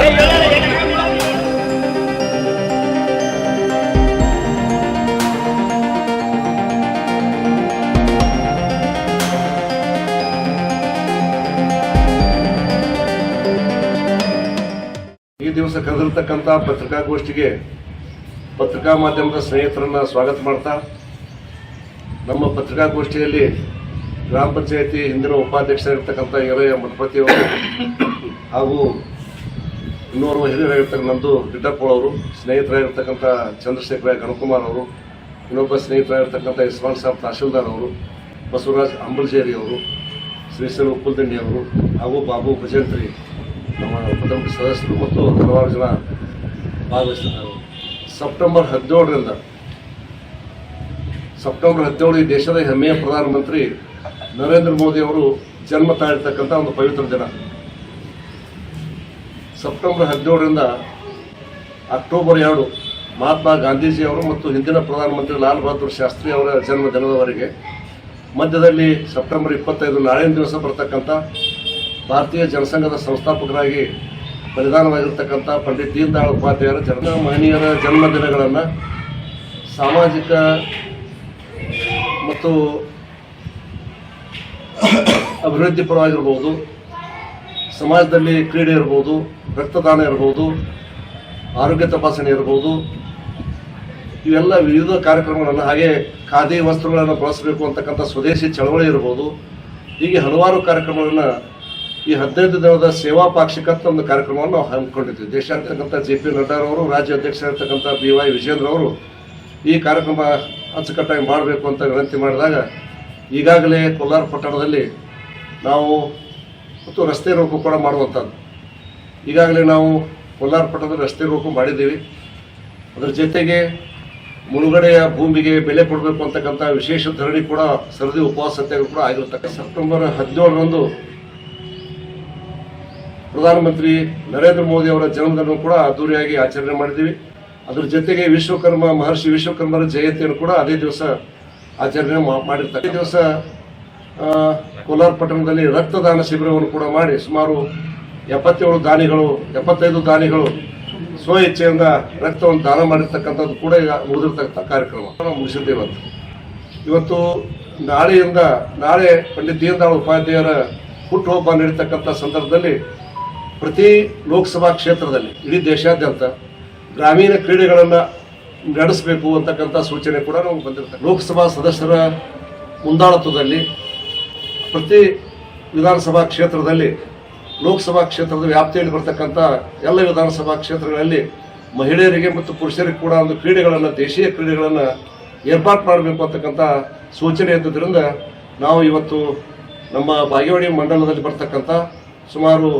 ಈ ದಿವಸ ಕರೆದಿರ್ತಕ್ಕಂಥ ಪತ್ರಿಕಾಗೋಷ್ಠಿಗೆ ಪತ್ರಿಕಾ ಮಾಧ್ಯಮದ ಸ್ನೇಹಿತರನ್ನ ಸ್ವಾಗತ ಮಾಡ್ತಾ, ನಮ್ಮ ಪತ್ರಿಕಾಗೋಷ್ಠಿಯಲ್ಲಿ ಗ್ರಾಮ ಪಂಚಾಯತಿ ಹಿಂದಿನ ಉಪಾಧ್ಯಕ್ಷರಾಗಿರ್ತಕ್ಕಂಥ ಎರಯ್ಯ ಮಠಪತಿ ಅವರು ಹಾಗೂ ಇನ್ನೋರ್ವ ಹಿರಿಯರಾಗಿರ್ತಕ್ಕಂಥ ನಂದು ಗಿಡ್ಡಪ್ಪಳವರು ಸ್ನೇಹಿತರಾಗಿರ್ತಕ್ಕಂಥ ಚಂದ್ರಶೇಖರ ಗಣಕುಮಾರ್ ಅವರು, ಇನ್ನೊಬ್ಬ ಸ್ನೇಹಿತರಾಗಿರ್ತಕ್ಕಂಥ ಇಸ್ಮಾನ್ ಸಾಬ್ ತಹಶೀಲ್ದಾರ್ ಅವರು, ಬಸವರಾಜ್ ಅಂಬಲ್ಜೇರಿ ಅವರು ಶ್ರೀಶೈಲ ಉಪ್ಪುಲ್ದಂಡಿ ಅವರು ಹಾಗೂ ಬಾಬು ಭಜಂತ್ರಿ ನಮ್ಮ ಕುಟುಂಬ ಸದಸ್ಯರು ಮತ್ತು ಹಲವಾರು ಜನ ಭಾಗವಹಿಸಿದ್ದಾರೆ ಸೆಪ್ಟೆಂಬರ್ ಹದಿನೇಳರಿಂದ. ಸೆಪ್ಟೆಂಬರ್ ಹದಿನೇಳು ಈ ದೇಶದ ಹೆಮ್ಮೆಯ ಪ್ರಧಾನಮಂತ್ರಿ ನರೇಂದ್ರ ಮೋದಿ ಅವರು ಜನ್ಮ ತಾಳಿರ್ತಕ್ಕಂಥ ಒಂದು ಪವಿತ್ರ ದಿನ. ಸೆಪ್ಟೆಂಬರ್ ಹದಿನೇಳರಿಂದ ಅಕ್ಟೋಬರ್ ಎರಡು ಮಹಾತ್ಮ ಗಾಂಧೀಜಿ ಅವರು ಮತ್ತು ಹಿಂದಿನ ಪ್ರಧಾನಮಂತ್ರಿ ಲಾಲ್ ಬಹದ್ದೂರ್ ಶಾಸ್ತ್ರಿ ಅವರ ಜನ್ಮ ದಿನದವರೆಗೆ ಮಧ್ಯದಲ್ಲಿ ಸೆಪ್ಟೆಂಬರ್ ಇಪ್ಪತ್ತೈದು ನಾಳಿನ ದಿವಸ ಬರ್ತಕ್ಕಂಥ ಭಾರತೀಯ ಜನಸಂಘದ ಸಂಸ್ಥಾಪಕರಾಗಿ ಬಲಿದಾನವಾಗಿರ್ತಕ್ಕಂಥ ಪಂಡಿತ್ ದೀನ್ ಉಪಾಧ್ಯಾಯರ ಜನ ಮಹನೀಯರ ಜನ್ಮದಿನಗಳನ್ನು ಸಾಮಾಜಿಕ ಮತ್ತು ಅಭಿವೃದ್ಧಿ ಪರವಾಗಿರ್ಬೋದು, ಸಮಾಜದಲ್ಲಿ ಕ್ರೀಡೆ ಇರ್ಬೋದು, ರಕ್ತದಾನ ಇರ್ಬೋದು, ಆರೋಗ್ಯ ತಪಾಸಣೆ ಇರ್ಬೋದು, ಇವೆಲ್ಲ ವಿವಿಧ ಕಾರ್ಯಕ್ರಮಗಳನ್ನು ಹಾಗೆ ಖಾದಿ ವಸ್ತ್ರಗಳನ್ನು ಬಳಸಬೇಕು ಅಂತಕ್ಕಂಥ ಸ್ವದೇಶಿ ಚಳವಳಿ ಇರ್ಬೋದು, ಹೀಗೆ ಹಲವಾರು ಕಾರ್ಯಕ್ರಮಗಳನ್ನು ಈ ಹದಿನೈದು ದಿನದ ಸೇವಾ ಪಾಕ್ಷಿಕ ಒಂದು ಕಾರ್ಯಕ್ರಮವನ್ನು ನಾವು ಹಮ್ಮಿಕೊಂಡಿದ್ವಿ. ದೇಶಾದ್ಯಂತ ಜೆ ಪಿ ನಡ್ಡಾರವರು ರಾಜ್ಯ ಅಧ್ಯಕ್ಷರಾಗಿರ್ತಕ್ಕಂಥ ಬಿ ವೈ ವಿಜೇಂದ್ರ ಅವರು ಈ ಕಾರ್ಯಕ್ರಮ ಅಚ್ಚುಕಟ್ಟಾಗಿ ಮಾಡಬೇಕು ಅಂತ ವಿನಂತಿ ಮಾಡಿದಾಗ ಈಗಾಗಲೇ ಕೋಲಾರ ಪಟ್ಟಣದಲ್ಲಿ ನಾವು ಮತ್ತು ರಸ್ತೆ ರೋಕು ಕೂಡ ಮಾಡುವಂಥದ್ದು. ಈಗಾಗಲೇ ನಾವು ಕೋಲಾರ ಪಟ್ಟಣದಲ್ಲಿ ರಸ್ತೆ ರೋಕು ಮಾಡಿದ್ದೀವಿ. ಅದರ ಜೊತೆಗೆ ಮುಳುಗಡೆಯ ಭೂಮಿಗೆ ಬೆಲೆ ಕೊಡಬೇಕು ಅಂತಕ್ಕಂಥ ವಿಶೇಷ ಧರಣಿ ಕೂಡ, ಸರದಿ ಉಪವಾಸ ಕೂಡ ಆಗಿರ್ತಕ್ಕಂಥ ಸೆಪ್ಟೆಂಬರ್ ಹದಿನೇಳರಂದು ಪ್ರಧಾನಮಂತ್ರಿ ನರೇಂದ್ರ ಮೋದಿ ಅವರ ಜನ್ಮದಿನ ಕೂಡ ಅದ್ದೂರಿಯಾಗಿ ಆಚರಣೆ ಮಾಡಿದ್ದೀವಿ. ಅದ್ರ ಜೊತೆಗೆ ವಿಶ್ವಕರ್ಮ ಮಹರ್ಷಿ ವಿಶ್ವಕರ್ಮರ ಜಯಂತಿಯನ್ನು ಕೂಡ ಅದೇ ದಿವಸ ಆಚರಣೆ ಮಾಡಿರ್ತಾರೆ. ಅದೇ ದಿವಸ ಕೋಲಾರ ಪಟ್ಟಣದಲ್ಲಿ ರಕ್ತದಾನ ಶಿಬಿರವನ್ನು ಕೂಡ ಮಾಡಿ ಸುಮಾರು ಎಪ್ಪತ್ತೇಳು ದಾನಿಗಳು, ಎಪ್ಪತ್ತೈದು ದಾನಿಗಳು ಸ್ವ ಇಚ್ಛೆಯಿಂದ ರಕ್ತವನ್ನು ದಾನ ಮಾಡಿರ್ತಕ್ಕಂಥದ್ದು ಕೂಡ ಈಗ ಮುಗಿದಿರ್ತಕ್ಕಂಥ ಕಾರ್ಯಕ್ರಮ. ಮುಗಿಸಿದ್ದೆ ಇವತ್ತು. ಇವತ್ತು ನಾಳೆಯಿಂದ, ನಾಳೆ ಪಂಡಿತ್ ದೀನ್ ದಯಾಳ್ ಉಪಾಧ್ಯಾಯರ ಹುಟ್ಟುಹಬ್ಬ ನಡೀತಕ್ಕಂಥ ಸಂದರ್ಭದಲ್ಲಿ ಪ್ರತಿ ಲೋಕಸಭಾ ಕ್ಷೇತ್ರದಲ್ಲಿ ಇಡೀ ದೇಶಾದ್ಯಂತ ಗ್ರಾಮೀಣ ಕ್ರೀಡೆಗಳನ್ನು ನಡೆಸಬೇಕು ಅಂತಕ್ಕಂಥ ಸೂಚನೆ ಕೂಡ ನಮಗೆ ಬಂದಿರ್ತದೆ ಲೋಕಸಭಾ ಸದಸ್ಯರ ಮುಂದಾಳತ್ವದಲ್ಲಿ ಪ್ರತಿ ವಿಧಾನಸಭಾ ಕ್ಷೇತ್ರದಲ್ಲಿ, ಲೋಕಸಭಾ ಕ್ಷೇತ್ರದ ವ್ಯಾಪ್ತಿಯಲ್ಲಿ ಬರ್ತಕ್ಕಂಥ ಎಲ್ಲ ವಿಧಾನಸಭಾ ಕ್ಷೇತ್ರಗಳಲ್ಲಿ ಮಹಿಳೆಯರಿಗೆ ಮತ್ತು ಪುರುಷರಿಗೆ ಕೂಡ ಒಂದು ಕ್ರೀಡೆಗಳನ್ನು, ದೇಶೀಯ ಕ್ರೀಡೆಗಳನ್ನು ಏರ್ಪಾಡು ಮಾಡಬೇಕು ಅಂತಕ್ಕಂಥ ಸೂಚನೆ ಇದ್ದುದರಿಂದ ನಾವು ಇವತ್ತು ನಮ್ಮ ಬಾಗೇವಾಡಿ ಮಂಡಲದಲ್ಲಿ ಬರ್ತಕ್ಕಂಥ ಸುಮಾರು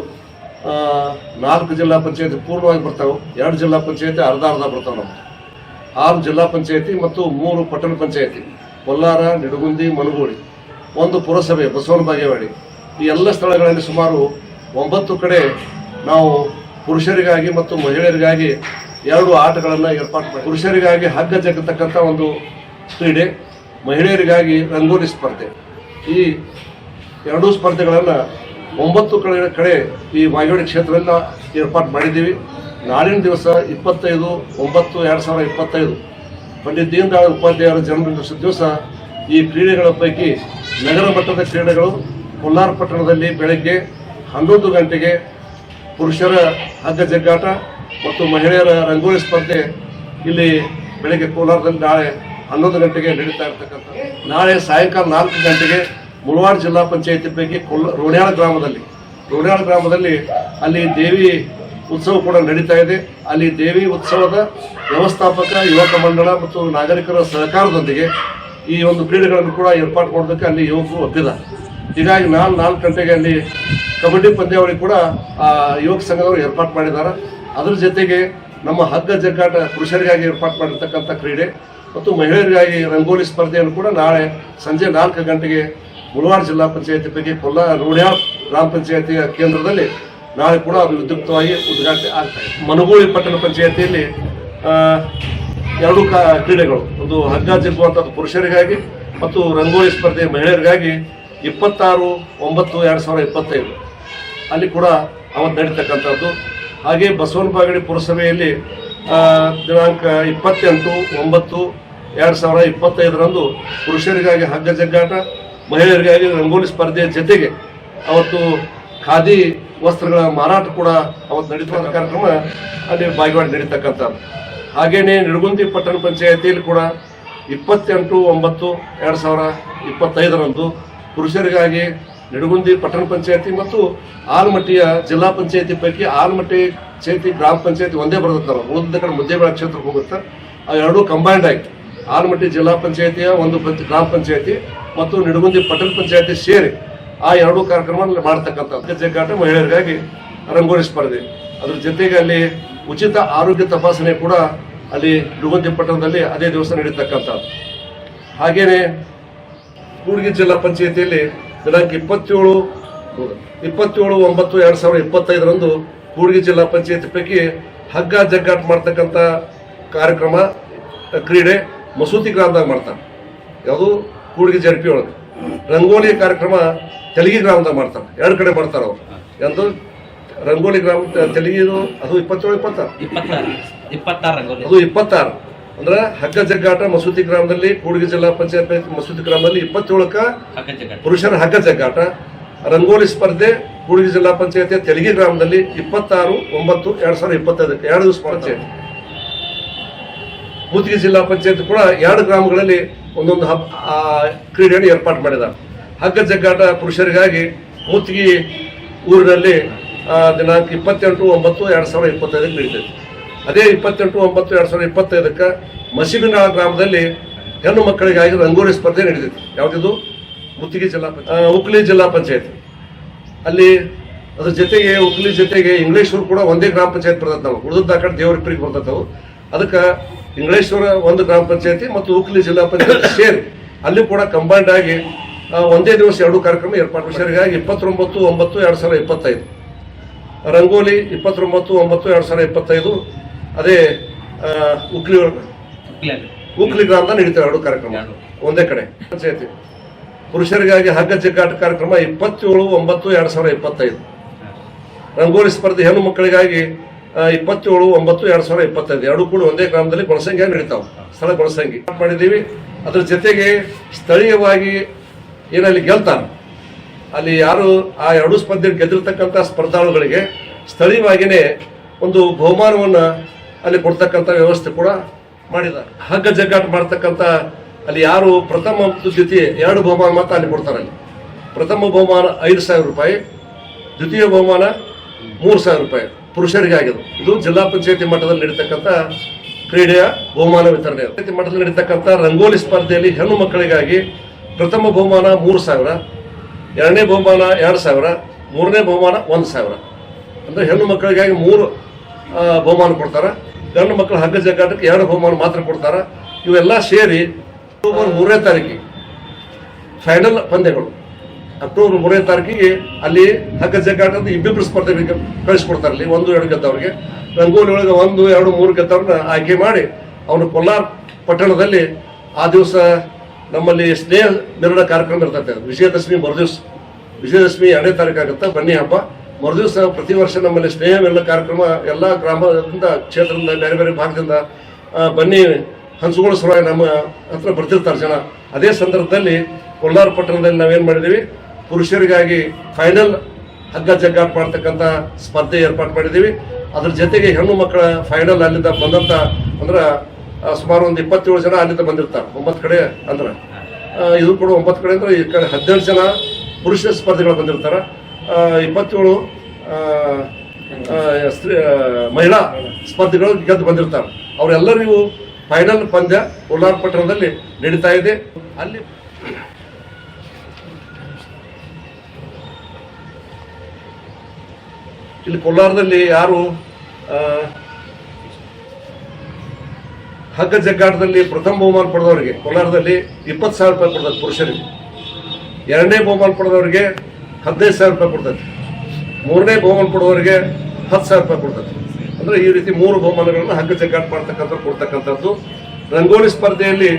ನಾಲ್ಕು ಜಿಲ್ಲಾ ಪಂಚಾಯತಿ ಪೂರ್ಣವಾಗಿ ಬರ್ತಾವೆ. ಎರಡು ಜಿಲ್ಲಾ ಪಂಚಾಯತಿ, ಅರ್ಧ ಅರ್ಧ ಬರ್ತಾವೆ ನಮ್ಮ ಆರು ಜಿಲ್ಲಾ ಪಂಚಾಯತಿ ಮತ್ತು ಮೂರು ಪಟ್ಟಣ ಪಂಚಾಯತಿ. ಕೊಲ್ಲಾರ ನಿಡಗುಂದಿ, ಮನಗೂಳಿ. ಒಂದು ಪುರಸಭೆ, ಬಸವನ ಬಾಗೇವಾಡಿ. ಈ ಎಲ್ಲ ಸ್ಥಳಗಳಲ್ಲಿ ಸುಮಾರು ಒಂಬತ್ತು ಕಡೆ ನಾವು ಪುರುಷರಿಗಾಗಿ ಮತ್ತು ಮಹಿಳೆಯರಿಗಾಗಿ ಎರಡು ಆಟಗಳನ್ನು ಏರ್ಪಾಡು ಪುರುಷರಿಗಾಗಿ ಹಗ್ಗ ಜಗ್ಗತಕ್ಕಂಥ ಒಂದು ಕ್ರೀಡೆ, ಮಹಿಳೆಯರಿಗಾಗಿ ರಂಗೋಲಿ ಸ್ಪರ್ಧೆ. ಈ ಎರಡೂ ಸ್ಪರ್ಧೆಗಳನ್ನು ಒಂಬತ್ತು ಕಡೆ ಕಡೆ ಈ ವಾಯುವಾಡಿ ಕ್ಷೇತ್ರವನ್ನು ಏರ್ಪಾಡು ಮಾಡಿದ್ದೀವಿ. ನಾಳಿನ ದಿವಸ ಇಪ್ಪತ್ತೈದು ಒಂಬತ್ತು ಎರಡು ಸಾವಿರದ ಇಪ್ಪತ್ತೈದು. ಪಂಡಿತ್ ದಯಾಳ್ ಉಪಾಧ್ಯಾಯರ ಜನ್ಮದಿನ ದಿವಸ ಈ ಕ್ರೀಡೆಗಳ ಪೈಕಿ ನಗರ ಮಟ್ಟದ ಕ್ರೀಡೆಗಳು ಕೊಲ್ಲಾರ ಪಟ್ಟಣದಲ್ಲಿ ಬೆಳಗ್ಗೆ ಹನ್ನೊಂದು ಗಂಟೆಗೆ ಪುರುಷರ ಹಗ್ಗ ಜಗ್ಗಾಟ ಮತ್ತು ಮಹಿಳೆಯರ ರಂಗೋಲಿ ಸ್ಪರ್ಧೆ ಇಲ್ಲಿ ಬೆಳಗ್ಗೆ ಕೋಲಾರದಲ್ಲಿ ನಾಳೆ ಹನ್ನೊಂದು ಗಂಟೆಗೆ ನಡೀತಾ ಇರ್ತಕ್ಕಂಥ ನಾಳೆ ಸಾಯಂಕಾಲ ನಾಲ್ಕು ಗಂಟೆಗೆ ಮುಳವಾಡ ಜಿಲ್ಲಾ ಪಂಚಾಯತಿ ಪೈಕಿ ಕೊಲ್ಲ ರೋಣ್ಯಾಳ ಗ್ರಾಮದಲ್ಲಿ ರೋಣ್ಯಾಳ ಗ್ರಾಮದಲ್ಲಿ ಅಲ್ಲಿ ದೇವಿ ಉತ್ಸವ ಕೂಡ ನಡೀತಾ ಇದೆ. ಅಲ್ಲಿ ದೇವಿ ಉತ್ಸವದ ವ್ಯವಸ್ಥಾಪಕ, ಯುವಕ ಮಂಡಳ ಮತ್ತು ನಾಗರಿಕರ ಸಹಕಾರದೊಂದಿಗೆ ಈ ಒಂದು ಕ್ರೀಡೆಗಳನ್ನು ಕೂಡ ಏರ್ಪಾಡು ಮಾಡೋದಕ್ಕೆ ಅಲ್ಲಿ ಯುವಕರು ಒಪ್ಪಿದ. ಹೀಗಾಗಿ ನಾನು ನಾಲ್ಕು ಗಂಟೆಗೆ ಅಲ್ಲಿ ಕಬಡ್ಡಿ ಪಂದ್ಯಾವಳಿ ಕೂಡ ಆ ಯುವಕ ಸಂಘದವರು ಏರ್ಪಾಡು ಮಾಡಿದ್ದಾರೆ. ಅದರ ಜೊತೆಗೆ ನಮ್ಮ ಹಗ್ಗ ಜಗ್ಗಾಟ ಪುರುಷರಿಗಾಗಿ ಏರ್ಪಾಡು ಮಾಡಿರ್ತಕ್ಕಂಥ ಕ್ರೀಡೆ ಮತ್ತು ಮಹಿಳೆಯರಿಗಾಗಿ ರಂಗೋಲಿ ಸ್ಪರ್ಧೆಯನ್ನು ಕೂಡ ನಾಳೆ ಸಂಜೆ ನಾಲ್ಕು ಗಂಟೆಗೆ ಮುಳವಾಡ ಜಿಲ್ಲಾ ಪಂಚಾಯತಿ ಪೈಕಿ ಕೊಲ್ಲ ರೂಢ್ಯಾಳ್ ಗ್ರಾಮ ಪಂಚಾಯತಿ ಕೇಂದ್ರದಲ್ಲಿ ನಾಳೆ ಕೂಡ ಅದು ವಿದ್ಯುಕ್ತವಾಗಿ ಉದ್ಘಾಟನೆ ಆಗ್ತಾ ಮನಗೂಳಿ ಪಟ್ಟಣ ಪಂಚಾಯತಿಯಲ್ಲಿ ಎರಡು ಕಾ, ಕ್ರೀಡೆಗಳು. ಒಂದು ಹಗ್ಗ ಜಗ್ಗುವಂಥದ್ದು ಪುರುಷರಿಗಾಗಿ ಮತ್ತು ರಂಗೋಲಿ ಸ್ಪರ್ಧೆ ಮಹಿಳೆಯರಿಗಾಗಿ ಇಪ್ಪತ್ತಾರು ಒಂಬತ್ತು ಎರಡು ಸಾವಿರದ ಇಪ್ಪತ್ತೈದು. ಅಲ್ಲಿ ಕೂಡ ಅವತ್ತು ನಡೀತಕ್ಕಂಥದ್ದು. ಹಾಗೆ ಬಸವನ ಬಾಗಡಿ ಪುರಸಭೆಯಲ್ಲಿ ದಿನಾಂಕ ಇಪ್ಪತ್ತೆಂಟು ಒಂಬತ್ತು ಎರಡು ಸಾವಿರದ ಇಪ್ಪತ್ತೈದರಂದು ಪುರುಷರಿಗಾಗಿ ಹಗ್ಗ ಜಗ್ಗಾಟ ಮಹಿಳೆಯರಿಗಾಗಿ ರಂಗೋಲಿ ಸ್ಪರ್ಧೆಯ ಜೊತೆಗೆ ಅವತ್ತು ಖಾದಿ ವಸ್ತ್ರಗಳ ಮಾರಾಟ ಕೂಡ ಅವತ್ತು ನಡೀತಕ್ಕಂಥ ಕಾರ್ಯಕ್ರಮ ಅಲ್ಲಿ ಬಾಗೇವಾಡಿ ನಡೀತಕ್ಕಂಥದ್ದು. ಹಾಗೇನೆ ನಿಡಗುಂದಿ ಪಟ್ಟಣ ಪಂಚಾಯತಿಯಲ್ಲಿ ಕೂಡ ಇಪ್ಪತ್ತೆಂಟು, ಒಂಬತ್ತು, ಎರಡು ಸಾವಿರ ಇಪ್ಪತ್ತೈದರಂದು ಪುರುಷರಿಗಾಗಿ ನಿಡಗುಂದಿ ಪಟ್ಟಣ ಪಂಚಾಯತಿ ಮತ್ತು ಆಲಮಟ್ಟಿಯ ಜಿಲ್ಲಾ ಪಂಚಾಯತಿ ಪೈಕಿ ಆಲಮಟ್ಟಿ ಚೇತಿ ಗ್ರಾಮ ಪಂಚಾಯತಿ ಒಂದೇ ಬರ್ತದೆ ಉಳಿದ ಕಡೆ ಮುದ್ದೇಬೇಳ ಕ್ಷೇತ್ರಕ್ಕೆ ಹೋಗುತ್ತೆ. ಆ ಎರಡೂ ಕಂಬೈಂಡ್ ಆಗಿ ಆಲಮಟ್ಟಿ ಜಿಲ್ಲಾ ಪಂಚಾಯತಿಯ ಒಂದು ಪಂಚ ಗ್ರಾಮ ಪಂಚಾಯತಿ ಮತ್ತು ನಿಡಗುಂದಿ ಪಟ್ಟಣ ಪಂಚಾಯತಿ ಸೇರಿ ಆ ಎರಡೂ ಕಾರ್ಯಕ್ರಮ ಮಾಡ್ತಕ್ಕಂಥದ್ದು ಜಗ್ಗಾಟ ಮಹಿಳೆಯರಿಗಾಗಿ ರಂಗೋಲಿ ಸ್ಪರ್ಧೆ. ಅದ್ರ ಜೊತೆಗೆ ಅಲ್ಲಿ ಉಚಿತ ಆರೋಗ್ಯ ತಪಾಸಣೆ ಕೂಡ ಅಲ್ಲಿ ನಿಡಗುಂದಿ ಪಟ್ಟಣದಲ್ಲಿ ಅದೇ ದಿವಸ ನಡೀತಕ್ಕಂಥದ್ದು. ಹಾಗೇನೆ ಕೂಡಗಿ ಜಿಲ್ಲಾ ಪಂಚಾಯತಿಯಲ್ಲಿ ದಿನಾಂಕ ಇಪ್ಪತ್ತೇಳು ಇಪ್ಪತ್ತೇಳು, ಒಂಬತ್ತು, ಎರಡು ಸಾವಿರದ ಇಪ್ಪತ್ತೈದರಂದು ಕೂಡಗಿ ಜಿಲ್ಲಾ ಪಂಚಾಯತಿ ಪೈಕಿ ಹಗ್ಗ ಜಗ್ಗಾಟ ಮಾಡ್ತಕ್ಕಂಥ ಕಾರ್ಯಕ್ರಮ, ಕ್ರೀಡೆ ಮಸೂತಿ ಗ್ರಾಮದಾಗ ಮಾಡ್ತಾರೆ. ಯಾವುದು ಕೂಡ್ಗಿ ಜರ್ಪಿ ಒಳಗೆ. ರಂಗೋಲಿ ಕಾರ್ಯಕ್ರಮ ತೆಲಗಿ ಗ್ರಾಮದಾಗ ಮಾಡ್ತಾರೆ. ಎರಡು ಕಡೆ ಮಾಡ್ತಾರೆ ಅವ್ರು. ಎಂದು ರಂಗೋಲಿ ಗ್ರಾಮ ತೆಲಗಿದು ಅದು ಇಪ್ಪತ್ತೇಳು ಇಪ್ಪತ್ತಾರು. ಅದು ಇಪ್ಪತ್ತಾರು. ಅಂದ್ರೆ ಹಗ್ಗ ಜಗ್ಗಾಟ ಮಸೂತಿ ಗ್ರಾಮದಲ್ಲಿ ಕೂಡ್ಗಿ ಜಿಲ್ಲಾ ಪಂಚಾಯತ್ ಮಸೂತಿ ಗ್ರಾಮದಲ್ಲಿ ಇಪ್ಪತ್ತೇಳಕ್ಕ ಪುರುಷರ ಹಗ್ಗ ಜಗ್ಗಾಟ. ರಂಗೋಲಿ ಸ್ಪರ್ಧೆ ಕೂಡಿಗೆ ಜಿಲ್ಲಾ ಪಂಚಾಯತಿಯ ತೆಲಗಿ ಗ್ರಾಮದಲ್ಲಿ ಇಪ್ಪತ್ತಾರು ಒಂಬತ್ತು ಎರಡ್ ಸಾವಿರದ ಇಪ್ಪತ್ತೈದಕ್ಕೆ. ಎರಡು ದಿವಸ ಪಂಚಾಯತ್ ಮುತ್ತಿಗೆ ಜಿಲ್ಲಾ ಪಂಚಾಯತ್ ಕೂಡ ಎರಡು ಗ್ರಾಮಗಳಲ್ಲಿ ಒಂದೊಂದು ಹಬ್ಬ ಕ್ರೀಡೆಯನ್ನು ಏರ್ಪಾಡು ಮಾಡಿದ ಹಗ್ಗ ಜಗ್ಗಾಟ ಪುರುಷರಿಗಾಗಿ ಮುತ್ತಿಗೆ ಊರಿನಲ್ಲಿ ದಿನಾಂಕ ಇಪ್ಪತ್ತೆಂಟು ಒಂಬತ್ತು ಎರಡು ಸಾವಿರದ ಇಪ್ಪತ್ತೈದಕ್ಕೆ ನಡೀತೈತಿ. ಅದೇ ಇಪ್ಪತ್ತೆಂಟು ಒಂಬತ್ತು ಎರಡು ಸಾವಿರದ ಇಪ್ಪತ್ತೈದಕ್ಕೆ ಮಸಿಬಿನಾಳ ಗ್ರಾಮದಲ್ಲಿ ಹೆಣ್ಣು ಮಕ್ಕಳಿಗಾಗಿ ರಂಗೋಲಿ ಸ್ಪರ್ಧೆ ನಡೀತೈತಿ. ಯಾವುದಿದು? ಮುತ್ತಿಗೆ ಜಿಲ್ಲಾ ಉಕ್ಲಿ ಜಿಲ್ಲಾ ಪಂಚಾಯತ್. ಅಲ್ಲಿ ಅದ್ರ ಜೊತೆಗೆ ಉಕ್ಲಿ ಜೊತೆಗೆ ಇಂಗ್ಲೇಶ್ವರ್ ಕೂಡ ಒಂದೇ ಗ್ರಾಮ ಪಂಚಾಯತ್ ಬರ್ತದೆ ನಾವು. ಉಳಿದ ಕಡೆ ದೇವರಿಪ್ಪರಿಗೆ ಬರ್ತದವು ಅದಕ್ಕೆ ಇಂಗ್ಲೇಶ್ವರ ಒಂದು ಗ್ರಾಮ ಪಂಚಾಯತಿ ಮತ್ತು ಉಕ್ಲಿ ಜಿಲ್ಲಾ ಪಂಚಾಯತ್ ಸೇರಿ. ಅಲ್ಲಿ ಕೂಡ ಕಂಬೈಂಡ್ ಆಗಿ ಒಂದೇ ದಿವಸ ಎರಡು ಕಾರ್ಯಕ್ರಮ ಏರ್ಪಾಡು ವಿಷಯರಿಗಾಗಿ ಇಪ್ಪತ್ತೊಂಬತ್ತು, ಒಂಬತ್ತು, ಎರಡು ಸಾವಿರದ ಇಪ್ಪತ್ತೈದು. ರಂಗೋಲಿ ಇಪ್ಪತ್ತೊಂಬತ್ತು, ಒಂಬತ್ತು, ಎರಡು ಸಾವಿರದ ಇಪ್ಪತ್ತೈದು. ಅದೇ ಉಕ್ಲಿ. ಉಕ್ಲಿ ಗ್ರಾಮದ ನಡೀತಾವೆ ಎರಡು ಕಾರ್ಯಕ್ರಮ. ಒಂದೇ ಕಡೆ. ಪಂಚಾಯತಿ. ಪುರುಷರಿಗಾಗಿ ಹಗ್ಗ ಜಗ್ಗಾಟ ಕಾರ್ಯಕ್ರಮ ಇಪ್ಪತ್ತೇಳು, ಒಂಬತ್ತು, ಎರಡು ಸಾವಿರದ ಇಪ್ಪತ್ತೈದು. ರಂಗೋಲಿ ಸ್ಪರ್ಧೆ ಹೆಣ್ಣು ಮಕ್ಕಳಿಗಾಗಿ ಇಪ್ಪತ್ತೇಳು, ಒಂಬತ್ತು, ಎರಡು ಸಾವಿರದ ಇಪ್ಪತ್ತೈದು. ಎರಡು ಕೂಡ ಒಂದೇ ಗ್ರಾಮದಲ್ಲಿ ಗುಣಸಂಖ್ಯೆ ನಡೀತಾವೆ ಸ್ಥಳ ಗುಣಸಂಖ್ಯೆ ಮಾಡಿದ್ದೀವಿ. ಅದ್ರ ಜೊತೆಗೆ ಸ್ಥಳೀಯವಾಗಿ ಏನಲ್ಲಿ ಗೆಲ್ತಾರೆ ಅಲ್ಲಿ ಯಾರು ಆ ಎರಡು ಸ್ಪರ್ಧೆ ಗೆದ್ದಿರ್ತಕ್ಕಂಥ ಸ್ಪರ್ಧಾಳುಗಳಿಗೆ ಸ್ಥಳೀಯವಾಗಿಯೇ ಒಂದು ಬಹುಮಾನವನ್ನು ಅಲ್ಲಿ ಕೊಡ್ತಕ್ಕಂಥ ವ್ಯವಸ್ಥೆ ಕೂಡ ಮಾಡಿದ್ದಾರೆ. ಹಗ್ಗ ಜಗ್ಗಾಟ ಮಾಡ್ತಕ್ಕಂಥ ಅಲ್ಲಿ ಯಾರು ಪ್ರಥಮ ಮತ್ತು ದ್ವಿತೀಯ ಎರಡು ಬಹುಮಾನ ಮಾತ್ರ ಅಲ್ಲಿ ಕೊಡ್ತಾರೆ ಅಲ್ಲಿ. ಪ್ರಥಮ ಬಹುಮಾನ ಐದು ಸಾವಿರ ರೂಪಾಯಿ, ದ್ವಿತೀಯ ಬಹುಮಾನ ಮೂರು ಸಾವಿರ ರೂಪಾಯಿ. ಪುರುಷರಿಗೆ ಆಗಿದೆ ಇದು ಜಿಲ್ಲಾ ಪಂಚಾಯತಿ ಮಟ್ಟದಲ್ಲಿ ನಡೀತಕ್ಕಂಥ ಕ್ರೀಡೆಯ ಬಹುಮಾನ ವಿತರಣೆ. ಪಂಚಾಯತಿ ಮಟ್ಟದಲ್ಲಿ ನಡೀತಕ್ಕಂಥ ರಂಗೋಲಿ ಸ್ಪರ್ಧೆಯಲ್ಲಿ ಹೆಣ್ಣು ಮಕ್ಕಳಿಗಾಗಿ ಪ್ರಥಮ ಬಹುಮಾನ ಮೂರು ಸಾವಿರ, ಎರಡನೇ ಬಹುಮಾನ ಎರಡು ಸಾವಿರ, ಮೂರನೇ ಬಹುಮಾನ ಒಂದು ಸಾವಿರ. ಅಂದರೆ ಹೆಣ್ಣು ಮಕ್ಕಳಿಗಾಗಿ ಮೂರು ಬಹುಮಾನ ಕೊಡ್ತಾರೆ. ಗಂಡು ಮಕ್ಕಳ ಹಗ್ಗ ಜಗ್ಗಾಟಕ್ಕೆ ಎರಡು ಬಹುಮಾನ ಮಾತ್ರ ಕೊಡ್ತಾರೆ. ಇವೆಲ್ಲ ಸೇರಿ ಅಕ್ಟೋಬರ್ ಮೂರನೇ ತಾರೀಕಿಗೆ ಫೈನಲ್ ಪಂದ್ಯಗಳು. ಅಕ್ಟೋಬರ್ ಮೂರನೇ ತಾರೀಕಿಗೆ ಅಲ್ಲಿ ಹಗ್ಗ ಜಗ್ಗಾಟ ಅಂತ ಇಬ್ಬಿಬ್ಬರು ಸ್ಪರ್ಧೆ ಕಳಿಸ್ಕೊಡ್ತಾರೆ ಅಲ್ಲಿ ಒಂದು, ಎರಡು ಗೆದ್ದವ್ರಿಗೆ. ರಂಗೋಲಿ ಒಳಗೆ ಒಂದು, ಎರಡು, ಮೂರು ಗೆದ್ದವ್ರನ್ನ ಆಯ್ಕೆ ಮಾಡಿ ಅವನು ಕೊಲ್ಲಾರ್ ಪಟ್ಟಣದಲ್ಲಿ ಆ ದಿವಸ ನಮ್ಮಲ್ಲಿ ಸ್ನೇಹ ನಿರ್ಣಯ ಕಾರ್ಯಕ್ರಮ ಇರ್ತೈತೆ. ವಿಜಯದಶಮಿ ಮರುದಿವ್ಸ ವಿಜಯದಶಮಿ ಎರಡನೇ ತಾರೀಕು ಆಗುತ್ತೆ, ಬನ್ನಿ ಹಬ್ಬ. ಮರುದಿವಸ ಪ್ರತಿ ವರ್ಷ ನಮ್ಮಲ್ಲಿ ಸ್ನೇಹ ನಿರ್ಣಯ ಕಾರ್ಯಕ್ರಮ ಎಲ್ಲ ಗ್ರಾಮದಿಂದ, ಕ್ಷೇತ್ರದಿಂದ, ಬೇರೆ ಬೇರೆ ಭಾಗದಿಂದ ಬನ್ನಿ ಹಂಚುಗೊಳಿಸುವ ನಮ್ಮ ಹತ್ರ ಬರ್ತಿರ್ತಾರೆ ಜನ. ಅದೇ ಸಂದರ್ಭದಲ್ಲಿ ಕೊಲ್ಲಾರ ಪಟ್ಟಣದಲ್ಲಿ ನಾವೇನು ಮಾಡಿದ್ದೀವಿ? ಪುರುಷರಿಗಾಗಿ ಫೈನಲ್ ಹಗ್ಗ ಜಗ್ಗಾಟ ಮಾಡ್ತಕ್ಕಂಥ ಸ್ಪರ್ಧೆ ಏರ್ಪಾಡು ಮಾಡಿದ್ದೀವಿ. ಅದ್ರ ಜೊತೆಗೆ ಹೆಣ್ಣು ಮಕ್ಕಳ ಫೈನಲ್ ಅಲ್ಲಿಂದ ಬಂದಂಥ ಅಂದ್ರೆ ಸುಮಾರು ಒಂದು ಇಪ್ಪತ್ತೇಳು ಜನ ಅಲ್ಲಿಂದ ಬಂದಿರ್ತಾರೆ. ಒಂಬತ್ತು ಕಡೆ ಅಂದ್ರೆ. ಇದು ಕೂಡ ಒಂಬತ್ತು ಕಡೆ ಅಂದ್ರೆ ಈ ಕಡೆ ಹದಿನೆಂಟು ಜನ ಪುರುಷ ಸ್ಪರ್ಧೆಗಳು ಬಂದಿರ್ತಾರೆ. ಇಪ್ಪತ್ತೇಳು ಸ್ತ್ರೀ ಮಹಿಳಾ ಸ್ಪರ್ಧೆಗಳು ಗೆದ್ದು ಬಂದಿರ್ತಾರೆ. ಅವರೆಲ್ಲರಿಗೂ ಫೈನಲ್ ಪಂದ್ಯ ಉಲ್ಲಾರ್ಪಟ್ಟಣದಲ್ಲಿ ಪಟ್ಟಣದಲ್ಲಿ ನಡೀತಾ ಇದೆ. ಅಲ್ಲಿ ಇಲ್ಲಿ ಕೋಲಾರದಲ್ಲಿ ಯಾರು ಹಗ್ಗ ಜಗ್ಗಾಟದಲ್ಲಿ ಪ್ರಥಮ ಬಹುಮಾನ ಪಡೆದವರಿಗೆ, ಕೋಲಾರದಲ್ಲಿ ಇಪ್ಪತ್ತು ಸಾವಿರ ರೂಪಾಯಿ ಕೊಡ್ತದೆ ಪುರುಷರಿಗೆ. ಎರಡನೇ ಬಹುಮಾನ ಪಡೆದವರಿಗೆ ಹದಿನೈದು ಸಾವಿರ ರೂಪಾಯಿ ಕೊಡ್ತದೆ. ಮೂರನೇ ಬಹುಮಾನ ಪಡೆದವರಿಗೆ ಹತ್ತು ಸಾವಿರ ರೂಪಾಯಿ ಕೊಡ್ತದೆ. ಅಂದರೆ ಈ ರೀತಿ ಮೂರು ಬಹುಮಾನಗಳನ್ನು ಹಗ್ಗ ಜಗ್ಗಾಟ ಮಾಡ್ತಕ್ಕಂಥ ಕೊಡ್ತಕ್ಕಂಥದ್ದು. ರಂಗೋಲಿ ಸ್ಪರ್ಧೆಯಲ್ಲಿ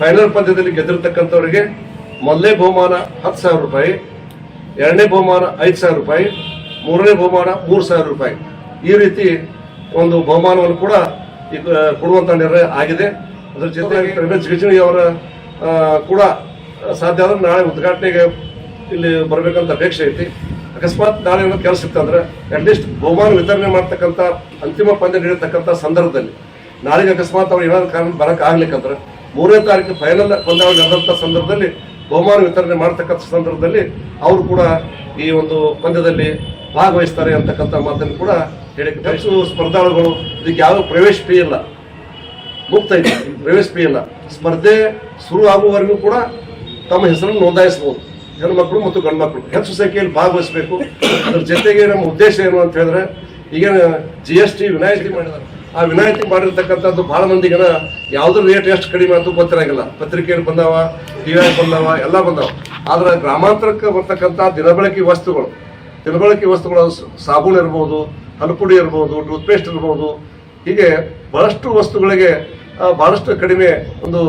ಫೈನಲ್ ಪಂದ್ಯದಲ್ಲಿ ಗೆದ್ದಿರ್ತಕ್ಕಂಥವರಿಗೆ ಮೊದಲನೇ ಬಹುಮಾನ ಹತ್ತು ಸಾವಿರ ರೂಪಾಯಿ, ಎರಡನೇ ಬಹುಮಾನ ಐದು ಸಾವಿರ ರೂಪಾಯಿ ಮೂರನೇ ಬಹುಮಾನ ಮೂರು ಸಾವಿರ ರೂಪಾಯಿ. ಈ ರೀತಿ ಒಂದು ಬಹುಮಾನವನ್ನು ಕೂಡ ಕೊಡುವಂತ ನಿರ್ಣಯ ಆಗಿದೆ. ಅದರ ಜೊತೆಗೆ ರಮೇಶ್ ಅವರ ಕೂಡ ಸಾಧ್ಯ ಆದ್ರೆ ನಾಳೆ ಉದ್ಘಾಟನೆಗೆ ಇಲ್ಲಿ ಬರಬೇಕಂತ ಅಪೇಕ್ಷೆ ಐತಿ. ಅಕಸ್ಮಾತ್ ನಾಳೆ ಏನೋ ಕೆಲಸ ಇತ್ತಂದ್ರೆ ಅಟ್ಲೀಸ್ಟ್ ಬಹುಮಾನ ವಿತರಣೆ ಮಾಡ್ತಕ್ಕಂಥ ಅಂತಿಮ ಪಂದ್ಯ ನೀಡತಕ್ಕಂಥ ಸಂದರ್ಭದಲ್ಲಿ. ನಾಳೆಗೆ ಅಕಸ್ಮಾತ್ ಅವ್ರು ಏನಾದ್ರು ಕಾರಣ ಬರಕ್ ಆಗ್ಲಿಕ್ಕಂದ್ರೆ ಮೂರನೇ ತಾರೀಕು ಫೈನಲ್ ಪಂದ್ಯಾವಳಿ ನಡೆದಂಥ ಸಂದರ್ಭದಲ್ಲಿ ಬಹುಮಾನ ವಿತರಣೆ ಮಾಡ್ತಕ್ಕಂಥ ಸಂದರ್ಭದಲ್ಲಿ ಅವರು ಕೂಡ ಈ ಒಂದು ಪಂದ್ಯದಲ್ಲಿ ಭಾಗವಹಿಸ್ತಾರೆ ಅಂತಕ್ಕಂಥ ಮಾತನ್ನು ಕೂಡ ಹೇಳಿಕೆ ಸ್ಪರ್ಧಾಳುಗಳು ಇದಕ್ಕೆ ಯಾವ ಪ್ರವೇಶ ಫೀ ಇಲ್ಲ. ಮುಕ್ತ ಇದೆ, ಪ್ರವೇಶ ಫೀ ಇಲ್ಲ. ಸ್ಪರ್ಧೆ ಶುರು ಆಗುವವರೆಗೂ ಕೂಡ ತಮ್ಮ ಹೆಸರನ್ನು ನೋಂದಾಯಿಸಬಹುದು. ಹೆಣ್ಮಕ್ಳು ಮತ್ತು ಗಂಡ್ಮಕ್ಳು. ಹೆಚ್ಚು ಸಂಖ್ಯೆಯಲ್ಲಿ ಭಾಗವಹಿಸಬೇಕು. ಅದ್ರ ಜೊತೆಗೆ ನಮ್ಮ ಉದ್ದೇಶ ಏನು ಅಂತ ಹೇಳಿದ್ರೆ, ಈಗ ಜಿ ಎಸ್ ಟಿ ವಿನಾಯಿತಿ ಮಾಡಿದ್ದಾರೆ ಆ ವಿನಾಯಿತಿ ಮಾಡಿರ್ತಕ್ಕಂಥದ್ದು ಭಾಳ ಮಂದಿಗೆನ ಯಾವುದ್ರ ರೇಟ್ ಎಷ್ಟು ಕಡಿಮೆ ಅಂತ ಗೊತ್ತಿರಂಗಿಲ್ಲ. ಪತ್ರಿಕೆಯಲ್ಲಿ ಬಂದಾವ ಟಿವಿಯಾಗ ಬಂದಾವ, ಎಲ್ಲ ಬಂದಾವ. ಆದ್ರೆ ಗ್ರಾಮಾಂತರಕ್ಕೆ ಬರ್ತಕ್ಕಂಥ ದಿನಬಳಕೆ ವಸ್ತುಗಳು ದಿನಬಳಕೆ ವಸ್ತುಗಳು ಸಾಬೂನು ಇರ್ಬೋದು ಹಲಪುಡಿ ಇರ್ಬೋದು, ಟೂತ್ಪೇಸ್ಟ್ ಇರ್ಬೋದು, ಹೀಗೆ ಬಹಳಷ್ಟು ವಸ್ತುಗಳಿಗೆ ಬಹಳಷ್ಟು ಕಡಿಮೆ ಒಂದು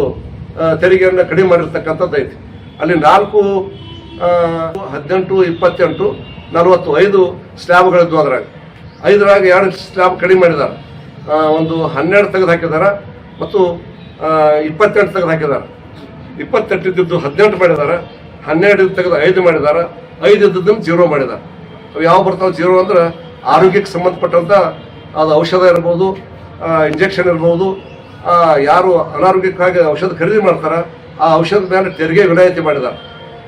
ತೆರಿಗೆಯನ್ನು ಕಡಿಮೆ ಮಾಡಿರ್ತಕ್ಕಂಥದ್ದು ಐತಿ. ಅಲ್ಲಿ ನಾಲ್ಕು ಹದಿನೆಂಟು, ಇಪ್ಪತ್ತೆಂಟು, ನಲವತ್ತು, ಐದು ಸ್ಲ್ಯಾಬ್ಗಳಿದ್ವು ಅದರಾಗ. ಐದರಾಗ ಎರಡು ಸ್ಲ್ಯಾಬ್ ಕಡಿಮೆ ಮಾಡಿದ್ದಾರೆ ಒಂದು ಹನ್ನೆರಡು ತೆಗೆದು ಹಾಕಿದಾರ ಮತ್ತು ಇಪ್ಪತ್ತೆಂಟು ತೆಗೆದು ಹಾಕಿದ್ದಾರೆ ಇಪ್ಪತ್ತೆಂಟು ಇದ್ದಿದ್ದು ಹದಿನೆಂಟು ಮಾಡಿದ್ದಾರೆ ಹನ್ನೆರಡು ತೆಗೆದು ಐದು ಮಾಡಿದ್ದಾರೆ ಐದು ಇದ್ದಿದ್ದನ್ನು ಜೀರೋ ಮಾಡಿದ್ದಾರೆ ಅವು ಯಾವ ಬರ್ತಾವೆ ಜೀರೋ ಅಂದ್ರೆ ಆರೋಗ್ಯಕ್ಕೆ ಸಂಬಂಧಪಟ್ಟಂಥ ಅದು ಔಷಧ ಇರ್ಬೋದು ಇಂಜೆಕ್ಷನ್ ಇರ್ಬೋದು ಯಾರು ಅನಾರೋಗ್ಯಕ್ಕಾಗಿ ಔಷಧ ಖರೀದಿ ಮಾಡ್ತಾರೆ, ಆ ಔಷಧದ ಮೇಲೆ ತೆರಿಗೆ ವಿನಾಯಿತಿ ಮಾಡಿದ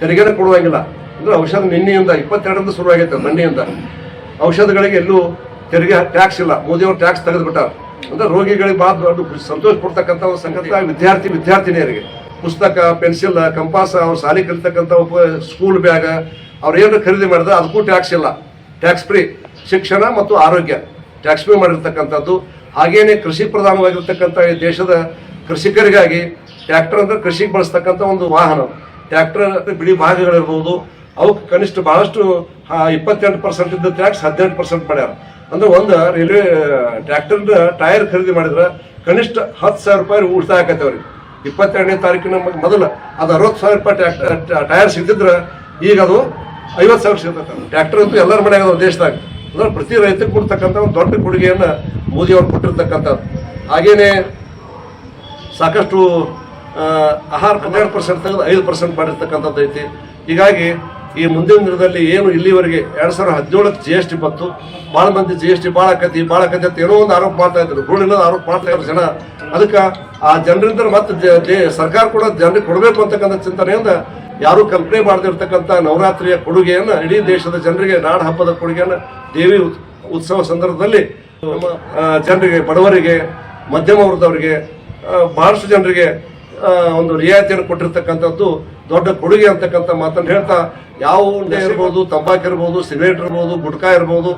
ತೆರಿಗೆನ ಕೊಡುವಂಗಿಲ್ಲ. ಅಂದರೆ ಔಷಧ ನಿನ್ನೆಯಿಂದ, ಇಪ್ಪತ್ತೆರಡರಿಂದ ಶುರುವಾಗೈತೆ ನಿನ್ನೆಯಿಂದ ಔಷಧಗಳಿಗೆ ಎಲ್ಲೂ ತೆರಿಗೆ ಟ್ಯಾಕ್ಸ್ ಇಲ್ಲ. ಮೋದಿಯವರು ಟ್ಯಾಕ್ಸ್ ತೆಗೆದುಬಿಟ್ಟಾರೆ. ಅಂದರೆ ರೋಗಿಗಳಿಗೆ ಬಹಳ ದೊಡ್ಡ ಸಂತೋಷ ಪಡ್ತಕ್ಕಂಥ ಒಂದು ಸಂಗತಿ. ವಿದ್ಯಾರ್ಥಿ, ವಿದ್ಯಾರ್ಥಿನಿಯರಿಗೆ. ಪುಸ್ತಕ ಪೆನ್ಸಿಲ್ ಕಂಪಾಸ ಅವ್ರು ಶಾಲೆ ಕಲಿತಕ್ಕಂಥ ಸ್ಕೂಲ್ ಬ್ಯಾಗ್ ಅವ್ರು ಏನು ಖರೀದಿ ಮಾಡಿದ್ರೆ ಅದಕ್ಕೂ ಟ್ಯಾಕ್ಸ್ ಇಲ್ಲ. ಟ್ಯಾಕ್ಸ್ ಫ್ರೀ ಶಿಕ್ಷಣ ಮತ್ತು ಆರೋಗ್ಯ. ಟ್ಯಾಕ್ಸ್ ಫ್ರೀ ಮಾಡಿರ್ತಕ್ಕಂಥದ್ದು. ಹಾಗೇನೆ ಕೃಷಿ ಪ್ರಧಾನವಾಗಿರ್ತಕ್ಕಂಥ ಈ ದೇಶದ ಕೃಷಿಕರಿಗಾಗಿ ಟ್ಯಾಕ್ಟರ್ ಅಂದರೆ ಕೃಷಿಗೆ ಬಳಸ್ತಕ್ಕಂಥ ಒಂದು ವಾಹನ. ಟ್ರ್ಯಾಕ್ಟರ್ ಬಿಡಿ ಭಾಗಗಳಿರ್ಬೋದು. ಅವಕ್ಕೆ ಕನಿಷ್ಠ ಬಹಳಷ್ಟು ಇಪ್ಪತ್ತೆಂಟು ಪರ್ಸೆಂಟ್ ಇದ್ದ ಟ್ಯಾಕ್ಸ್ ಹದಿನೆಂಟು ಪರ್ಸೆಂಟ್ ಮಾಡ್ಯಾರ. ಅಂದ್ರೆ ಒಂದು ರೈಲ್ವೆ ಟ್ರ್ಯಾಕ್ಟರ್ ಟೈರ್ ಖರೀದಿ ಮಾಡಿದ್ರೆ ಕನಿಷ್ಠ ಹತ್ತು ಸಾವಿರ ರೂಪಾಯಿ ಉಳಿತಾಯ ಆಕೈತೆ ಅವ್ರಿಗೆ. ಇಪ್ಪತ್ತೆರಡನೇ ತಾರೀಕಿನ ಮೊದಲು. ಅದು ಅರವತ್ತು ಸಾವಿರ ರೂಪಾಯಿ ಟ್ಯಾಕ್ಟರ್ ಟೈರ್ ಸಿಗ್ತಿದ್ರೆ ಈಗ ಅದು ಐವತ್ತು ಸಾವಿರ ಸಿಗುತ್ತೆ ಟ್ರ್ಯಾಕ್ಟರ್ ಅಂತೂ ಎಲ್ಲರ ಮನೆ ಅದಾವ ದೇಶದಾಗ. ಅಂದ್ರೆ ಪ್ರತಿ ರೈತಕ್ಕೆ ಕೊಡ್ತಕ್ಕಂಥ ಒಂದು ದೊಡ್ಡ ಕೊಡುಗೆಯನ್ನು ಮೋದಿ ಅವರು ಕೊಟ್ಟಿರ್ತಕ್ಕಂಥದ್ದು. ಹಾಗೇನೆ ಸಾಕಷ್ಟು ಆಹಾರ ಹನ್ನೆರಡು ಪರ್ಸೆಂಟ್ ತೆಗೆದು ಐದು ಪರ್ಸೆಂಟ್ ಮಾಡಿರ್ತಕ್ಕಂಥದ್ದು ಐತಿ. ಹೀಗಾಗಿ ಈ ಮುಂದಿನ ದಿನದಲ್ಲಿ ಏನು ಇಲ್ಲಿವರೆಗೆ ಎರಡು ಸಾವಿರದ ಹದಿನೇಳಕ್ಕೆ ಜಿ ಎಸ್ ಟಿ ಬಂತು ಭಾಳ ಮಂದಿ ಜಿ ಎಸ್ ಟಿ ಭಾಳ ಆಕತಿ ಭಾಳ ಆಕತಿ ಅಂತ ಏನೋ ಒಂದು ಆರೋಪ ಮಾಡ್ತಾ ಇದ್ರು. ಧೂಳಿನ ಆರೋಪ ಮಾಡ್ತಾ ಇದ್ರು ಜನ. ಅದಕ್ಕೆ ಆ ಜನರಿಂದ ಮತ್ತೆ ಸರ್ಕಾರ ಕೂಡ ಜನರಿಗೆ ಕೊಡಬೇಕು ಅಂತಕ್ಕಂಥ ಚಿಂತನೆಯಿಂದ ಯಾರು ಕಲ್ಪನೆ ಮಾಡದಿರ್ತಕ್ಕಂಥ ನವರಾತ್ರಿಯ ಕೊಡುಗೆಯನ್ನ ಇಡೀ ದೇಶದ ಜನರಿಗೆ, ನಾಡ ಹಬ್ಬದ ಕೊಡುಗೆಯನ್ನ ದೇವಿ ಉತ್ಸವ ಸಂದರ್ಭದಲ್ಲಿ ಜನರಿಗೆ, ಬಡವರಿಗೆ, ಮಧ್ಯಮ ವರ್ಗದವರಿಗೆ ಬಹಳಷ್ಟು ಜನರಿಗೆ ಒಂದು ರಿಯಾಯಿತಿಯನ್ನು ಕೊಟ್ಟಿರ್ತಕ್ಕಂಥದ್ದು ದೊಡ್ಡ ಕೊಡುಗೆ ಅಂತಕ್ಕಂಥ ಮಾತನ್ನು ಹೇಳ್ತಾ, ಯಾವ ಉಂಡೆ ಇರ್ಬೋದು, ತಂಬಾಕು ಇರ್ಬೋದು, ಸಿಗರೇಟ್ ಇರ್ಬೋದು, ಗುಟ್ಕಾ ಇರ್ಬೋದು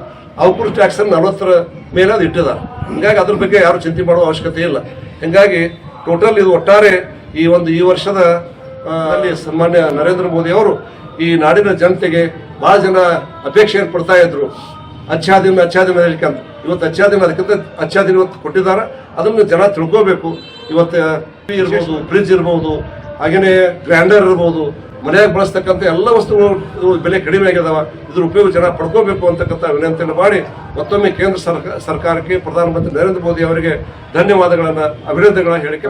ಅವಕ್ಕೂ ಟ್ಯಾಕ್ಸ್ ನಲವತ್ತರ ಮೇಲೆ ಅದು ಇಟ್ಟಿದ್ದಾರೆ. ಹಿಂಗಾಗಿ ಅದ್ರ ಬಗ್ಗೆ ಯಾರು ಚಿಂತೆ ಮಾಡುವ ಅವಶ್ಯಕತೆ ಇಲ್ಲ. ಹಿಂಗಾಗಿ ಟೋಟಲ್ ಇದು ಒಟ್ಟಾರೆ ಈ ಒಂದು ಈ ವರ್ಷದ ಅಲ್ಲಿ ಸನ್ಮಾನ್ಯ ನರೇಂದ್ರ ಮೋದಿ ಅವರು ಈ ನಾಡಿನ ಜನತೆಗೆ ಬಹಳ ಜನ ಅಪೇಕ್ಷೆಯನ್ನು ಪಡ್ತಾ ಇದ್ರು. ಅಚ್ಚಾದಿನ ಅಚ್ಚಾದಿನ ಹೇಳಿಕೆ ಇವತ್ತು ಅಚ್ಚಾದಿನ ಅದಕ್ಕಿಂತ ಅಚ್ಚಾದಿನ ಇವತ್ತು ಕೊಟ್ಟಿದ್ದಾರೆ. ಅದನ್ನು ಜನ ತಿಳ್ಕೋಬೇಕು. ಇವತ್ತು ಇರ್ಬೋದು ಫ್ರಿಜ್ ಇರ್ಬೋದು ಹಾಗೆಯೇ ಗ್ರ್ಯಾಂಡರ್ ಇರ್ಬೋದು ಮನೆಯಾಗ ಬಳಸ್ತಕ್ಕಂಥ ಎಲ್ಲ ವಸ್ತುಗಳು ಬೆಲೆ ಕಡಿಮೆ ಆಗಿದಾವೆ ಇದ್ರ ಉಪಯೋಗ ಜನ ಪಡ್ಕೋಬೇಕು ಅಂತಕ್ಕಂಥ ವಿನಂತಿಯನ್ನು ಮಾಡಿ ಮತ್ತೊಮ್ಮೆ ಕೇಂದ್ರ ಸರ್ಕಾರ ಸರ್ಕಾರಕ್ಕೆ ಪ್ರಧಾನಮಂತ್ರಿ ನರೇಂದ್ರ ಮೋದಿ ಅವರಿಗೆ ಧನ್ಯವಾದಗಳನ್ನು ಅಭಿನಂದನೆಗಳನ್ನು ಹೇಳಿಕೆ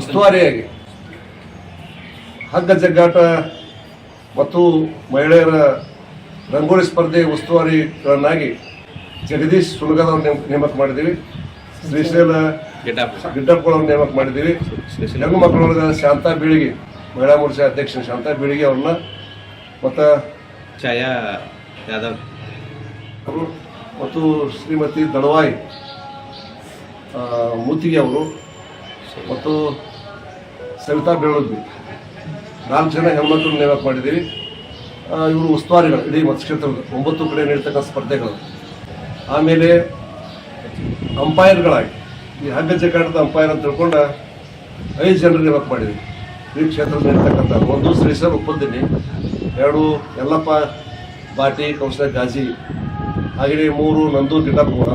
ಉಸ್ತುವಾರಿಯಾಗಿ ಹಗ್ಗ ಜಗ್ಗಾಟ ಮತ್ತು ಮಹಿಳೆಯರ ರಂಗೋಲಿ ಸ್ಪರ್ಧೆ ಉಸ್ತುವಾರಿಗಳನ್ನಾಗಿ ಜಗದೀಶ್ ಸುಲಗದವ್ರ ನೇಮಕ ಮಾಡಿದ್ದೀವಿ. ಶ್ರೀಶೈಲ ಗಿಡ್ಡಪ್ಪಗಳವ್ರ ನೇಮಕ ಮಾಡಿದ್ದೀವಿ. ಹೆಣ್ಣು ಮಕ್ಕಳೊಳಗ ಶಾಂತಾ ಬೀಳಿಗೆ ಮಹಿಳಾ ಮೋರ್ಚಾ ಅಧ್ಯಕ್ಷ ಶಾಂತಾ ಬೀಳಿಗೆ ಅವ್ರನ್ನ ಮತ್ತು ಛಾಯಾ ಯಾದವ್. ಅವರು ಮತ್ತು ಶ್ರೀಮತಿ ದಳವಾಯಿ ಮೂತಿಗೆ ಅವರು ಮತ್ತು ಸವಿತಾ ಬೆಳೋದ್ವಿ. ರಾಮಚಂದ್ರ ಹೆಣ್ಮಕ್ಳು ನೇಮಕ ಮಾಡಿದ್ದೀವಿ. ಇವರು ಉಸ್ತುವಾರಿಗಳು, ಇಡೀ ಮತಕ್ಷೇತ್ರದ ಒಂಬತ್ತು ಕಡೆ ನೀಡ್ತಕ್ಕಂಥ ಸ್ಪರ್ಧೆಗಳು. ಆಮೇಲೆ ಅಂಪೈರ್ಗಳಾಗಿ, ಈ ಹಗ್ಗ ಜಗ್ಗಾಟದ ಅಂಪೈರ್ ಅಂತ ತಿಳ್ಕೊಂಡು ಐದು ಜನರು ನೇಮಕ ಮಾಡಿದ್ವಿ. ಈ ಕ್ಷೇತ್ರದಲ್ಲಿ ಇರ್ತಕ್ಕಂಥ ಒಂದು ಶ್ರೀಸರ್ ಒಪ್ಪಂದಿನಿ, ಎರಡು ಯಲ್ಲಪ್ಪ, ಬಾಟಿ ಕೌಶಲ ಗಾಜಿ ಹಾಗೆಯೇ ಮೂರು ನಂದು ಗಿಡ್ಡಪ್ಪಗೌಡ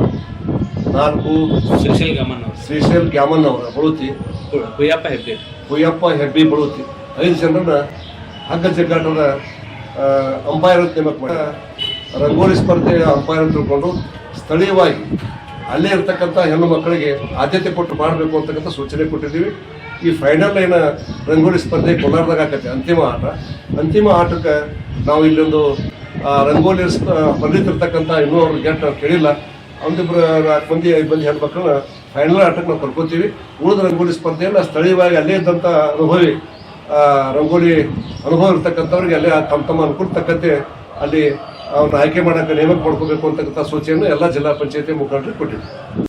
ನಾಲ್ಕು ಶ್ರೀಶೈಲ್ ಗ್ಯಾಮನ್ ಅವರು. ಶ್ರೀಶೈಲ್ ಗ್ಯಾಮನ್ ಅವರ ಬಳುತಿ. ಕುಯ್ಯಪ್ಪ ಹೆಬ್ಬೆ ಕುಯ್ಯಪ್ಪ ಹೆಬ್ಬಿ ಬಳುತಿ. ಐದು ಜನರನ್ನ ಹಗ್ಗ ಜಗ್ಗಾಟದ ಅಂಪೈರ್ ಅಂತ ನೇಮಕ ಮಾಡಿ. ರಂಗೋಲಿ ಸ್ಪರ್ಧೆಯ ಅಂಪೈರ್ ಅಂತ ತಿಳ್ಕೊಂಡು ಸ್ಥಳೀಯವಾಗಿ ಅಲ್ಲೇ ಇರ್ತಕ್ಕಂಥ ಹೆಣ್ಣು ಮಕ್ಕಳಿಗೆ ಆದ್ಯತೆ ಕೊಟ್ಟು ಮಾಡಬೇಕು ಅಂತಕ್ಕಂಥ ಸೂಚನೆ ಕೊಟ್ಟಿದ್ದೀವಿ. ಈ ಫೈನಲ್ ಏನ ರಂಗೋಲಿ ಸ್ಪರ್ಧೆ ಕೋಲಾರದಾಗ ಆಕೈತೆ ಅಂತಿಮ ಆಟ. ಅಂತಿಮ ಆಟಕ್ಕೆ ನಾವು ಇಲ್ಲೊಂದು ರಂಗೋಲಿ ಸ್ಪ ಬಂದಿತ್ತಿರ್ತಕ್ಕಂಥ ಇನ್ನೂ ಅವ್ರಿಗೆ ಗೆಟ್ ನಾವು ಕೇಳಿಲ್ಲ. ಒಂದಿಬ್ರು ನಾಲ್ಕು ಮಂದಿ ಐದು ಮಂದಿ ಹೆಣ್ಮಕ್ಳನ್ನ ಫೈನಲ್ ಆಟಕ್ಕೆ ನಾವು ಕರ್ಕೋತೀವಿ. ಉಳಿದ ರಂಗೋಲಿ ಸ್ಪರ್ಧೆಯನ್ನು ಸ್ಥಳೀಯವಾಗಿ ಅಲ್ಲೇ ಇದ್ದಂಥ ಅನುಭವಿ ರಂಗೋಲಿ ಅನುಭವ ಇರ್ತಕ್ಕಂಥವ್ರಿಗೆ ಅಲ್ಲೇ ತಮ್ಮ ತಮ್ಮ ಅನುಕೂಲ ತಕ್ಕಂತೆ ಅಲ್ಲಿ ಅವ್ರನ್ನ ಆಯ್ಕೆ ಮಾಡಕ್ಕೆ ನೇಮಕ ಮಾಡ್ಕೋಬೇಕು ಅಂತಕ್ಕಂಥ ಸೂಚನೆಯನ್ನು ಎಲ್ಲ ಜಿಲ್ಲಾ ಪಂಚಾಯತಿ ಮುಖಂಡರಿಗೆ ಕೊಟ್ಟಿದ್ದಾರೆ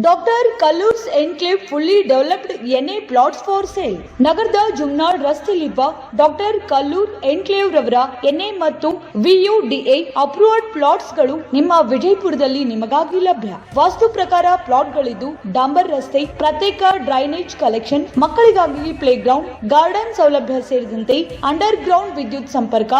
doctor Kallurs enclave fully developed NA plots for sale ನಗರದ ಜುಮ್ನಾಳ್ ರಸ್ತೆಯಲ್ಲಿರುವ ಡಾಕ್ಟರ್ ಕಲ್ಲೂರ್ ಎನ್ಕ್ಲೇವ್ ರವರ ಎನ್ಎ ಮತ್ತು ವಿಯುಡಿಎ ಅಪ್ರೂವ್ಡ್ ಪ್ಲಾಟ್ಸ್ಗಳು ನಿಮ್ಮ ವಿಜಯಪುರದಲ್ಲಿ ನಿಮಗಾಗಿ ಲಭ್ಯ. ವಾಸ್ತು ಪ್ರಕಾರ ಪ್ಲಾಟ್ಗಳಿದ್ದು ಡಾಂಬರ್ ರಸ್ತೆ, ಪ್ರತ್ಯೇಕ ಡ್ರೈನೇಜ್ ಕಲೆಕ್ಷನ್ ಮಕ್ಕಳಿಗಾಗಿ ಪ್ಲೇ ಗ್ರೌಂಡ್ ಗಾರ್ಡನ್ ಸೌಲಭ್ಯ ಸೇರಿದಂತೆ ಅಂಡರ್ ಗ್ರೌಂಡ್ ವಿದ್ಯುತ್ ಸಂಪರ್ಕ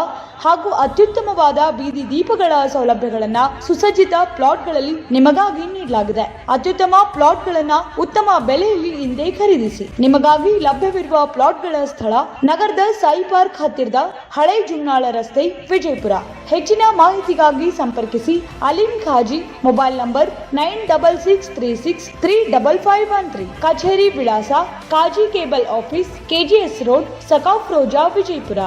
ಹಾಗೂ ಅತ್ಯುತ್ತಮವಾದ ಬೀದಿ ದೀಪಗಳ ಸೌಲಭ್ಯಗಳನ್ನ ಸುಸಜ್ಜಿತ ಪ್ಲಾಟ್ಗಳಲ್ಲಿ ನಿಮಗಾಗಿ ನೀಡಲಾಗಿದೆ. ಅತ್ಯುತ್ತಮ ಪ್ಲಾಟ್ಗಳನ್ನ ಉತ್ತಮ ಬೆಲೆಯಲ್ಲಿ ಹಿಂದೆ ಖರೀದಿಸಿ. ನಿಮಗಾಗಿ ಲಭ್ಯವಿರುವ ಪ್ಲಾಟ್ಗಳ ಸ್ಥಳ ನಗರದ ಸಾಯಿ ಪಾರ್ಕ್ ಹತ್ತಿರದ ಹಳೆ ಜುಮ್ನಾಳ ರಸ್ತೆ, ವಿಜಯಪುರ. ಹೆಚ್ಚಿನ ಮಾಹಿತಿಗಾಗಿ ಸಂಪರ್ಕಿಸಿ Alim Khazi, mobile number nine double six three six three double five one three. ಕಚೇರಿ ವಿಳಾಸ Kazi cable office, KGS road Sakaf Roza, Vijayapura.